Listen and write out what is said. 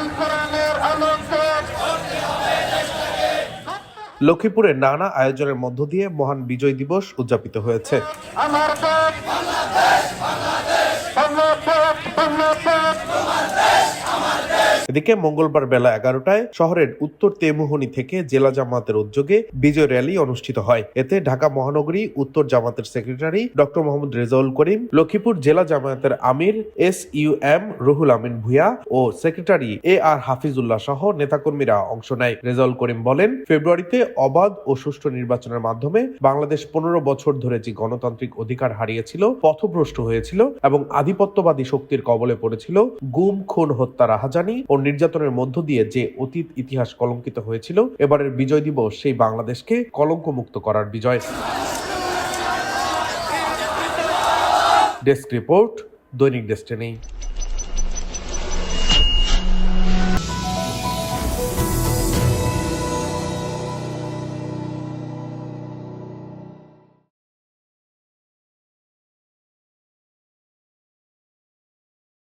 আল কোরআনের আলোকে লক্ষ্মীপুরে নানা আয়োজনের মধ্য দিয়ে মহান বিজয় দিবস উদযাপিত হয়েছে। আমার এদিকে মঙ্গলবার বেলা এগারোটায় শহরের উত্তর তেমুহনী থেকে জেলা জামাতের উদ্যোগে বিজয় র্যালি অনুষ্ঠিত হয়। এতে ঢাকা মহানগরী উত্তর জামাতের সেক্রেটারি ডক্টর মোহাম্মদ রেজাউল করিম, লক্ষ্মীপুর জেলা জামায়াতের আমির S U M Ruhul Amin ভুয়া ও সেক্রেটারি এ আর হাফিজুল্লাহ সহ নেতাকর্মীরা অংশ নেয়। রেজাউল করিম বলেন, ফেব্রুয়ারিতে অবাধ ও সুষ্ঠু নির্বাচনের মাধ্যমে বাংলাদেশ পনেরো বছর ধরে যে গণতান্ত্রিক অধিকার হারিয়েছিল, পথভ্রষ্ট হয়েছিল এবং আধিপত্যবাদী শক্তির কবলে পড়েছিল, গুম, খুন, হত্যা, রাহাজানি ও নির্যাতনের মধ্য দিয়ে যে অতীত ইতিহাস কলঙ্কিত হয়েছিল, এবারের বিজয় দিবস সেই বাংলাদেশকে কলঙ্ক মুক্ত করার বিজয়। ডেস্ক রিপোর্ট, দৈনিক ডেস্টিনি।